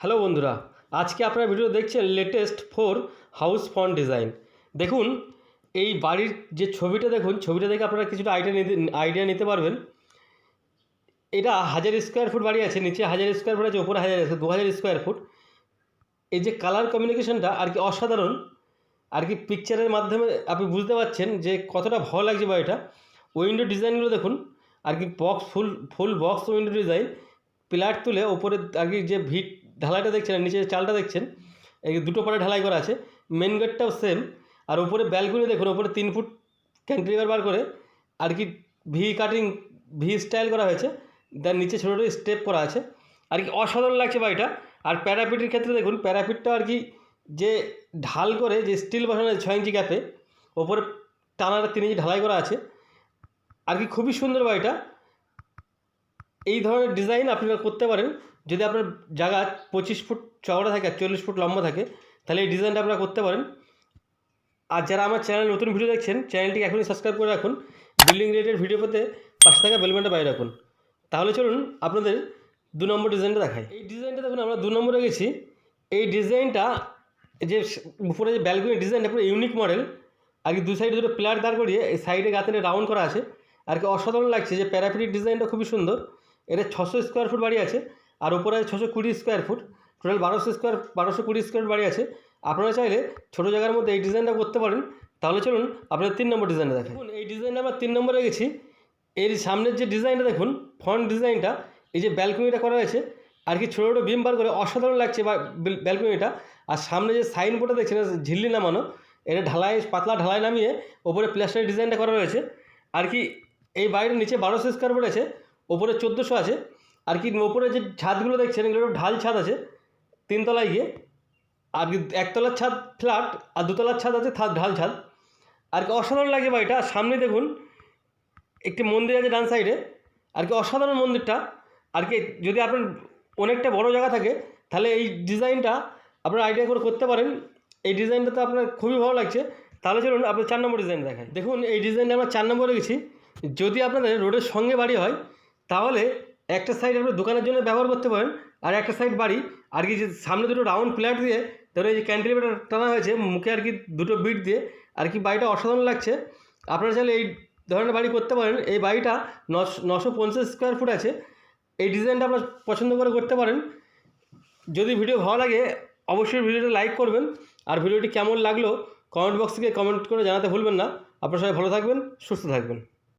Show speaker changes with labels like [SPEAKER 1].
[SPEAKER 1] Hello বন্ধুরা, আজকে আপনারা ভিডিও দেখছেন latest four house front design দেখুন, এই বাড়ির যে ছবিটা দেখুন, ছবিটা দেখে আপনারা কিছুটা আইডিয়া নিতে আইডিয়া নিতে পারবেন। এটা হাজার স্কোয়ার ফুট বাড়ি আছে, নিচে হাজার স্কোয়ার ফুট আছে, উপরে হাজার আছে দু হাজার স্কোয়ার ফুট এই যে কালার কমিউনিকেশনটা আর কি অসাধারণ, আর কি পিকচারের মাধ্যমে আপনি বুঝতে পারছেন যে কতটা ভালো লাগছে বাড়িটা। উইন্ডো ডিজাইনগুলো দেখুন, আর কি box full full box window design pillar তুলে ওপরে আর কি যে ভিট ঢালাইটা দেখছেন আর নিচে চালটা দেখছেন, এই দুটো পাড়ে ঢালাই করা আছে মেন গেটটাও সেম আর উপরে ব্যালকনি দেখুন, উপরে তিন ফুট ক্যান্টিলিভার বার করে আর কি ভি কাটিং ভি স্টাইল করা হয়েছে তার নিচে ছোটো ছোটো স্টেপ করা আছে, আর কি অসাধারণ লাগছে বাড়িটা আর প্যারাপিটের ক্ষেত্রে দেখুন প্যারাপিটটা আর কি যে ঢাল করে, যে স্টিল বসানো আছে ছয় ইঞ্চি গ্যাপে ওপরে টানাটা তিন ইঞ্চি ঢালাই করা আছে, আর কি খুবই সুন্দর বাড়িটা এই ধরনের ডিজাইন আপনারা করতে পারেন। যদি আপনার জায়গা পঁচিশ ফুট চওড়া থাকে আর চল্লিশ ফুট লম্বা থাকে, তাহলে এই ডিজাইনটা আপনারা করতে পারেন। আর যারা আমার চ্যানেল নতুন ভিডিও দেখছেন চ্যানেলটিকে এখনই সাবস্ক্রাইব করে রাখুন। বিল্ডিং রিলেটেড ভিডিও পেতে পাশে থাকা বেলবেনটা বাইরে রাখুন। তাহলে চলুন আপনাদের দু নম্বর ডিজাইনটা দেখাই। এই ডিজাইনটা দেখুন, আমরা দু নম্বরে গেছি। এই ডিজাইনটা যে উপরে যে ব্যালকনি ডিজাইনটা পুরো ইউনিক মডেল আর কি দু সাইডে দুটো প্লেয়ার দাঁড় করিয়ে, এই সাইডে গাতে রাউন্ড করা আছে। আর কি অসাধারণ লাগছে যে প্যারাপিটিক ডিজাইনটা খুবই সুন্দর। এটা ছশো স্কোয়ার ফুট বাড়ি আছে, আর উপরে আছে ছশো কুড়ি স্কোয়ার ফুট টোটাল বারোশো স্কোয়ার বারোশো কুড়ি স্কোয়ার বাড়ি আছে। আপনারা চাইলে ছোটো জায়গার মধ্যে এই ডিজাইনটা করতে পারেন। তাহলে চলুন আপনাদের তিন নম্বর ডিজাইনটা দেখুন। এই ডিজাইনটা আমরা তিন নম্বরে গেছি এর সামনের যে ডিজাইনটা দেখুন ফ্রন্ট ডিজাইনটা এই যে ব্যালকনিটা করা হয়েছে, আর কি ছোটো ছোটো বিম বার করে অসাধারণ লাগছে ব্যালকনিটা আর সামনে যে সাইন বোর্ডটা দেখছেন ঝিল্লি নামানো, এটা ঢালাই, পাতলা ঢালাই নামিয়ে ওপরে প্লাস্টারের ডিজাইনটা করা রয়েছে আর কি এই বাড়ির নিচে বারোশো স্কোয়ার ফুট আছে ওপরে চোদ্দোশো আছে। আর কি ওপরে যে ছাদগুলো দেখছেন, এগুলো ঢাল ছাদ আছে, তিনতলায় গিয়ে। আর কি একতলার ছাদ ফ্ল্যাট, আর দুতলার ছাদ আছে থা- ঢাল ছাদ। আর কি অসাধারণ লাগে বাড়িটা। আর সামনে দেখুন, একটি মন্দির আছে ডান সাইডে। আর কি অসাধারণ মন্দিরটা। আর কি যদি আপনার অনেকটা বড় জায়গা থাকে, তাহলে এই ডিজাইনটা আপনার আইডিয়া করে করতে পারেন। এই ডিজাইনটা তো আপনার খুবই ভালো লাগছে। তাহলে চলুন আপনার চার নম্বর ডিজাইন দেখাই। দেখুন, এই ডিজাইনটা আমরা চার নম্বরে গেছি। যদি আপনাদের রোডের সঙ্গে বাড়ি হয় তাহলে একটা সাইড আপনি দোকানের জন্য ব্যবহার করতে পারেন, আর একটা সাইড বাড়ি। আর কি যে সামনে দুটো রাউন্ড প্লেট দিয়ে ধরুন এই যে ক্যান্টিলিভারটা টানা হয়েছে, মুখে আর কি দুটো বিট দিয়ে, আর কি বাড়িটা অসাধারণ লাগছে। আপনারা চাইলে এই ধরনের বাড়ি করতে পারেন। এই বাড়িটা নশো পঞ্চাশ স্কোয়ার ফুট আছে। এই ডিজাইনটা আপনার পছন্দ করে করতে পারেন। যদি ভিডিও ভালো লাগে, অবশ্যই ভিডিওটা লাইক করবেন। আর ভিডিওটি কেমন লাগল কমেন্ট বক্স থেকে কমেন্ট করে জানাতে ভুলবেন না। আপনার সবাই ভালো থাকবেন, সুস্থ থাকবেন।